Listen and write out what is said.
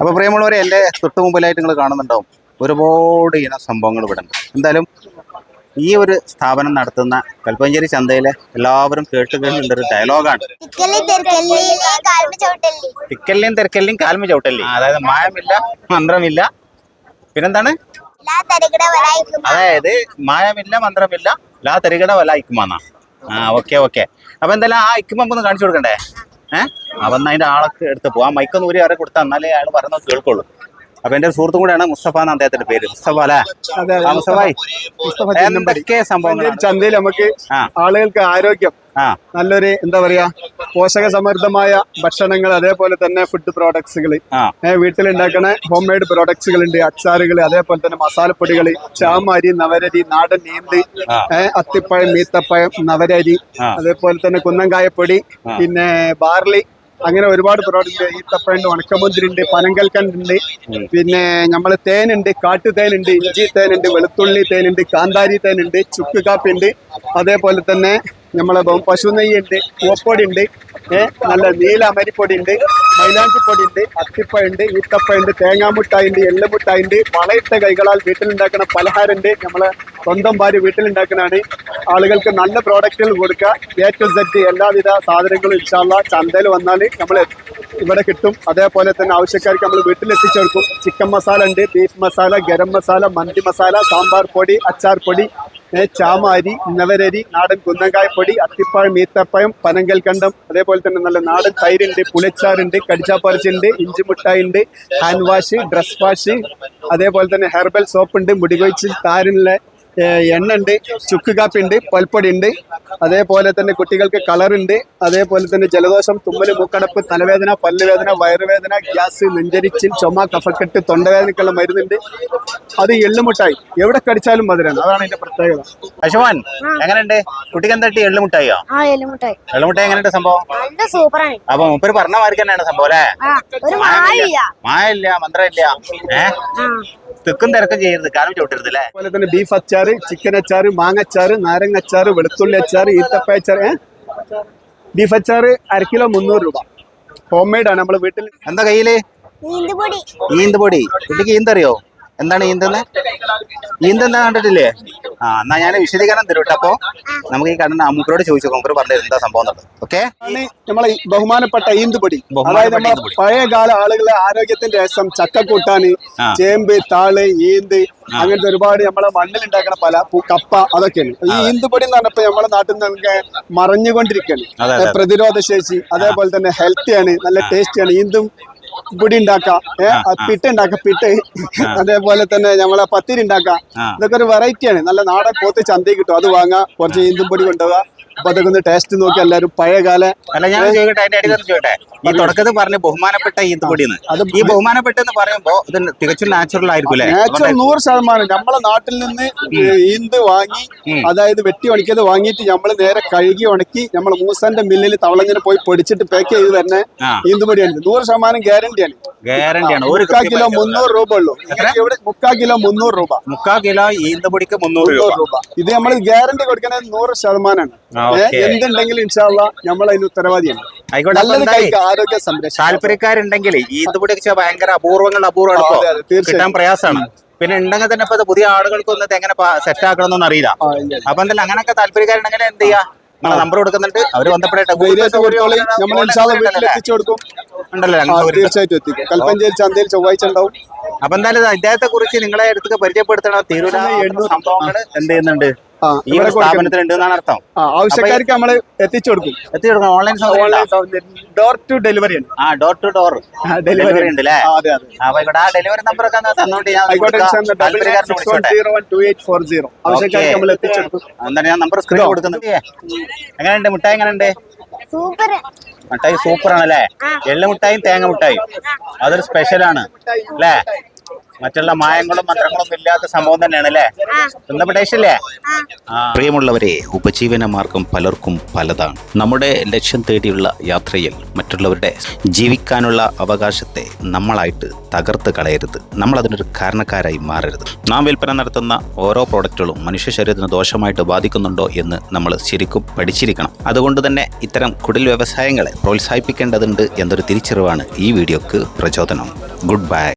അപ്പൊ പ്രിയമുള്ളവരെ എന്റെ തൊട്ട് മുമ്പിലായിട്ട് നിങ്ങൾ കാണുന്നുണ്ടാവും ഒരുപാട് ഇനം സംഭവങ്ങൾ ഇവിടെ ഉണ്ട്. എന്തായാലും ഈ ഒരു സ്ഥാപനം നടത്തുന്ന കൽപ്പഞ്ചേരി ചന്തയിലെ എല്ലാവരും കേട്ട് ഒരു ഡയലോഗാണ് തിക്കല്ലിയും തിരക്കല്ലിയും കാൽമ ചവിട്ടല്ലേ. അതായത് മായമില്ല മന്ത്രമില്ല. പിന്നെന്താണ്? അതായത് മായമില്ല മന്ത്രമില്ല ലാ തരികട വല ഇക്കുമാന്നാ ആ ഓക്കെ ഓക്കെ. അപ്പൊ എന്തായാലും ആ ഇക്കുമ്പോ ഒന്ന് കാണിച്ചു കൊടുക്കണ്ടേ? ഏഹ് അപ്പൊ അതിന്റെ ആളൊക്കെ എടുത്ത് ആ മൈക്കൊന്ന് ഒരു ആരെ കൊടുത്താൽ എന്നാലേ അയാൾ പറയുന്നത് കേൾക്കുള്ളൂ. അപ്പൊ എന്റെ സുഹൃത്തും കൂടെയാണ് മുസ്തഫ എന്ന് അദ്ദേഹത്തിന്റെ പേര്. മുസ്തഫ അല്ലേ? മുസ്തഫായി. എന്തൊക്കെ സംഭവങ്ങൾ ചന്തയിൽ നമുക്ക് ആളുകൾക്ക് ആരോഗ്യം നല്ലൊരു എന്താ പറയാ പോഷക സമൃദ്ധമായ ഭക്ഷണങ്ങൾ അതേപോലെ തന്നെ ഫുഡ് പ്രോഡക്ട്സുകൾ വീട്ടിൽ വീട്ടിലുണ്ടാക്കണ ഹോം മെയ്ഡ് പ്രോഡക്ട്സുകൾ ഉണ്ട് അച്ചാറുകൾ അതേപോലെ തന്നെ മസാലപ്പൊടികൾ ചാമരി നവരരി നാടൻ നീന്തി അത്തിപ്പഴം മീത്തപ്പഴം നവരരി അതേപോലെ തന്നെ കുന്നങ്കായപ്പൊടി പിന്നെ ബാർലി അങ്ങനെ ഒരുപാട് പ്രോഡക്റ്റ് ഈത്തപ്പഴുണ്ട് ഉണക്കമുന്തിരിണ്ട് പനങ്കൽക്കണ്ടുണ്ട് പിന്നെ നമ്മൾ തേനുണ്ട് കാട്ടു തേനുണ്ട് ഇഞ്ചി തേനുണ്ട് വെളുത്തുള്ളി തേനുണ്ട് കാന്താരി തേനുണ്ട് ചുക്ക് കാപ്പി ഉണ്ട് അതേപോലെ തന്നെ നമ്മളെ പശു നെയ്യുണ്ട് പൂപ്പൊടി ഉണ്ട് നല്ല നീല അമരിപ്പൊടി ഉണ്ട് മൈലാഞ്ചി പൊടി ഉണ്ട് അത്തിപ്പഴുണ്ട് ഈത്തപ്പഴുണ്ട് തേങ്ങാമുട്ടായി ഉണ്ട് എള്ളുമുട്ടായി ഉണ്ട് വളയിട്ട കൈകളാൽ വീട്ടിലുണ്ടാക്കുന്ന പലഹാരം ഉണ്ട് നമ്മളെ സ്വന്തം ഭാര്യ വീട്ടിലുണ്ടാക്കുന്നതാണ്. ആളുകൾക്ക് നല്ല പ്രോഡക്റ്റുകൾ കൊടുക്കുക എ ടു സെറ്റ് എല്ലാവിധ സാധനങ്ങളും ഇൻഷാല്ല ചന്തയിൽ വന്നാൽ നമ്മൾ ഇവിടെ കിട്ടും. അതേപോലെ തന്നെ ആവശ്യക്കാർക്ക് നമ്മൾ വീട്ടിൽ എത്തിച്ചു കൊടുക്കും ചിക്കൻ മസാല ഉണ്ട് ബീഫ് മസാല ഗരം മസാല മന്തി മസാല സാമ്പാർ പൊടി അച്ചാർ പൊടി ചാമാരി നിലരരി നാടൻ കുന്നങ്കായപ്പൊടി അത്തിപ്പഴം ഈത്തപ്പഴം പനങ്കൽ കണ്ടം അതേപോലെ തന്നെ നല്ല നാടൻ തൈരുണ്ട് പുളിച്ചാറുണ്ട് കടിച്ചാപ്പറിച്ചുണ്ട് ഉണ്ട് ഹാൻഡ് വാഷ് ഡ്രസ് വാഷ് അതേപോലെ തന്നെ ഹെർബൽ സോപ്പ് ഉണ്ട് മുടികൊഴിച്ചിൽ താരനിലെ എണ്ണ ഉണ്ട് ചുക്ക് കാപ്പി ഉണ്ട് പൽപ്പൊടി ഉണ്ട് അതേപോലെ തന്നെ കുട്ടികൾക്ക് കളർ ഉണ്ട് അതേപോലെ തന്നെ ജലദോഷം തുമ്മൽ മൂക്കടപ്പ് തലവേദന പല്ലുവേദന വയറുവേദന ഗ്യാസ് നെഞ്ചരിച്ചിൽ ചുമ കഫക്കെട്ട് തൊണ്ടവേദനക്കുള്ള മരുന്നുണ്ട്. അത് എള്ളുമുട്ടായി. എവിടെ കടിച്ചാലും മധുരാണ്. അതാണ് അതിന്റെ പ്രത്യേകത. അശുമാൻ എങ്ങനെയുണ്ട്? കുട്ടിക്ക് എന്താ എള്ളുമുട്ടായോ? എള്ളുമുട്ടായി. എങ്ങനെയുണ്ട് സംഭവം? അപ്പൊ മുപ്പര് പറഞ്ഞ മാർക്ക് തന്നെയാണ് സംഭവം അല്ലേ? ഇല്ല മന്ത്രം ഇല്ല മായമില്ല മന്ത്രമില്ല. ഏഹ് തിക്കും തിരക്കും ചെയ്യരുത് കാരണം ചോട്ടരുത് അല്ലേ? അതുപോലെ തന്നെ ബീഫ് അച്ചാറ് ചിക്കൻ അച്ചാറ് മാങ്ങ അച്ചാറ് നാരങ്ങ അച്ചാറ് വെളുത്തുള്ളി അച്ചാറ് ഈത്തപ്പ അച്ചാറ്? ബീഫ് അച്ചാറ് അര കിലോ മുന്നൂറ് രൂപ. ഹോം മെയ്ഡ് ആണ്. നമ്മൾ വീട്ടിൽ എന്താ കയ്യിൽ? ഈന്ത് പൊടി കുട്ടിക്ക് ഈന്തറിയോ എന്താണ് ഈന്തെന്ന്? ഈന്ത് എന്താ കണ്ടിട്ടില്ലേ? ആ എന്നാ ഞാൻ വിശദീകരണം തരും കേട്ടോ. അപ്പൊ നമുക്ക് ഈ കണ്ണൻ അമ്മൂക്കരോട് ചോദിച്ചു അമ്മൂക്കർ പറഞ്ഞു എന്താ സംഭവം എന്നുള്ളത്. ഓക്കെ? നമ്മളെ ബഹുമാനപ്പെട്ട ഈന്തുപൊടി. അതായത് നമ്മളെ. പഴയകാല ആളുകളെ ആരോഗ്യത്തിന്റെ രസം ചക്കക്കൂട്ടാന്. ചേമ്പ് താൾ ഈന്ത് അങ്ങനത്തെ ഒരുപാട് നമ്മളെ മണ്ണിൽ ഉണ്ടാക്കണ പല കപ്പ അതൊക്കെയാണ്. ഈ ഈന്തുപൊടി എന്ന് പറഞ്ഞപ്പോ നമ്മളെ നാട്ടിൽ നിന്ന് മറഞ്ഞുകൊണ്ടിരിക്കുകയാണ്. അതെ, അതെ. പ്രതിരോധ ശേഷി അതേപോലെ തന്നെ ഹെൽത്തിയാണ് നല്ല ടേസ്റ്റിയാണ് ഈന്തും പൊടി ഉണ്ടാക്കാം. പിട്ട് ഉണ്ടാക്കാം പിട്ട്. അതേപോലെ തന്നെ നമ്മളെ പത്തിരി ഉണ്ടാക്കാം. ഇതൊക്കെ ഒരു വെറൈറ്റിയാണ് നല്ല നാടൻ പോത്ത് ചന്തയിൽ കിട്ടും. അത് വാങ്ങാം. കുറച്ച് ഈന്തും പൊടി കൊണ്ടുപോകാം. അപ്പൊ അതൊക്കെ ഒന്ന് ടേസ്റ്റ് നോക്കി എല്ലാവരും പഴയകാല അല്ല ഞാൻ ചോദിക്കട്ടെ അതിന്റെ അടിയിൽ ചോദിക്കട്ടെ. ഈ തുടക്കത്തിൽ പറഞ്ഞ ബഹുമാനപ്പെട്ട ഈന്ത് പൊടിയെന്ന്. അത് ഈ ബഹുമാനപ്പെട്ടെന്ന് പറയുമ്പോ ഇത് തികച്ചും നാച്ചുറൽ ആയിരിക്കും നാച്ചുറൽ നൂറ് ശതമാനം. നമ്മളെ നാട്ടിൽ നിന്ന് ഈന്ത് വാങ്ങി അതായത് വെട്ടി ഉണക്കിയത് വാങ്ങിയിട്ട് നമ്മൾ നേരെ കഴുകി ഉണക്കി നമ്മൾ മൂസന്റെ മില്ലിൽ തവളങ്ങനെ പോയി പൊടിച്ചിട്ട് പാക്ക് ചെയ്ത് തന്നെ ഈന്തുപൊടിയാണ് ഈന്ത് പൊടിയാണ്. നൂറ് ശതമാനം ഗ്യാരണ്ടിയാണ് ഗ്യാരണ്ടിയാണ് ഒരു കിലോ മുന്നൂറ് രൂപ ഉള്ളൂ. ഇവിടെ കിലോ മുന്നൂറ് രൂപ. മുക്കാൽ കിലോ ഈന്തപൊടിക്ക് മുന്നൂറ് രൂപ. ഇത് നമ്മൾ ഗ്യാരണ്ടി കൊടുക്കുന്നത് നൂറ് ശതമാനമാണ്. എന്തുണ്ടെങ്കിലും ഇൻഷാല്ല നമ്മൾ അതിന് ഉത്തരവാദിയാണ്. ആരോഗ്യ സംരക്ഷണം. താല്പര്യക്കാരുണ്ടെങ്കിൽ ഈന്ത് പൊടി വെച്ചാൽ ഭയങ്കര അപൂർവങ്ങൾ അപൂർവമാണ് തീർച്ചയായും. കിട്ടാൻ പ്രയാസമാണ്. പിന്നെ ഉണ്ടെങ്കിൽ തന്നെ ഇപ്പൊ പുതിയ ആളുകൾക്കൊന്നും ഇത് എങ്ങനെ സെറ്റ് ആക്കണമെന്നൊന്നും അറിയില്ല. അപ്പൊ എന്തായാലും അങ്ങനെയൊക്കെ താല്പര്യക്കാരുണ്ടെങ്കിൽ എന്ത് ചെയ്യാ? നമ്മൾ നമ്പർ കൊടുക്കുന്നുണ്ട്. അവർ ബന്ധപ്പെടട്ടെ എത്തിച്ചു കൊടുക്കും ഉണ്ടല്ലോ. തീർച്ചയായിട്ടും എത്തിക്കും. കൽപ്പഞ്ചേരി ചന്തയിൽ ചൊവ്വാഴ്ച ഉണ്ടാവും. അപ്പൊ എന്തായാലും ഇദ്ദേഹത്തെ കുറിച്ച് നിങ്ങളെ അടുത്ത് പരിചയപ്പെടുത്തണം സംഭവങ്ങൾ എന്ത് ചെയ്യുന്നുണ്ട്? ഈ ഒരു എന്നാണ് അർത്ഥം. ആവശ്യക്കാർക്ക് നമ്മൾ എത്തിച്ചു കൊടുക്കും. എത്തിയെടുക്കണം ഓൺലൈൻ സൗകര്യം ഡോർ ടു ഡെലിവറി ആ ഡോർ ടു ഡോർ. ഡെലിവറി ഉണ്ട്. അല്ലേ അപ്പൊ ഇവിടെ ആ ഡെലിവറി നമ്പർ ഒക്കെ തന്നോണ്ട് ഞാൻ കൊടുക്കാം. ആവശ്യക്കാർക്ക് നമ്മൾ എത്തിച്ചു കൊടുക്കും. എന്താണ് ഞാൻ നമ്പർ സ്ക്രീൻ കൊടുക്കുന്നത് എങ്ങനെയുണ്ട്? മിഠായി എങ്ങനെയുണ്ട്? മിഠായി സൂപ്പർ ആണല്ലേ എള്ളു മിഠായും തേങ്ങ മിഠായും. അതൊരു സ്പെഷ്യലാണ് അല്ലേ? മറ്റുള്ള മായങ്ങളും മന്ത്രങ്ങളും ഇല്ലാത്ത സംഭവം തന്നെയാണ് അല്ലേ? ബന്ധപ്പെട്ടേശല്ലേ പ്രിയമുള്ളവരെ ഉപജീവന മാർഗം പലർക്കും പലതാണ്. നമ്മുടെ ലക്ഷ്യം തേടിയുള്ള യാത്രയിൽ മറ്റുള്ളവരുടെ ജീവിക്കാനുള്ള അവകാശത്തെ നമ്മളായിട്ട് തകർത്ത് കളയരുത്. നമ്മൾ അതിനൊരു കാരണക്കാരായി മാറരുത്. നാം വിൽപ്പന നടത്തുന്ന ഓരോ പ്രോഡക്റ്റുകളും മനുഷ്യ ശരീരത്തിന് ദോഷമായിട്ട് ബാധിക്കുന്നുണ്ടോ എന്ന് നമ്മൾ ശരിക്കും പഠിച്ചിരിക്കണം. അതുകൊണ്ട് തന്നെ ഇത്തരം കുടിൽ വ്യവസായങ്ങളെ പ്രോത്സാഹിപ്പിക്കേണ്ടതുണ്ട് എന്നൊരു തിരിച്ചറിവാണ് ഈ വീഡിയോക്ക് പ്രചോദനം. Good bye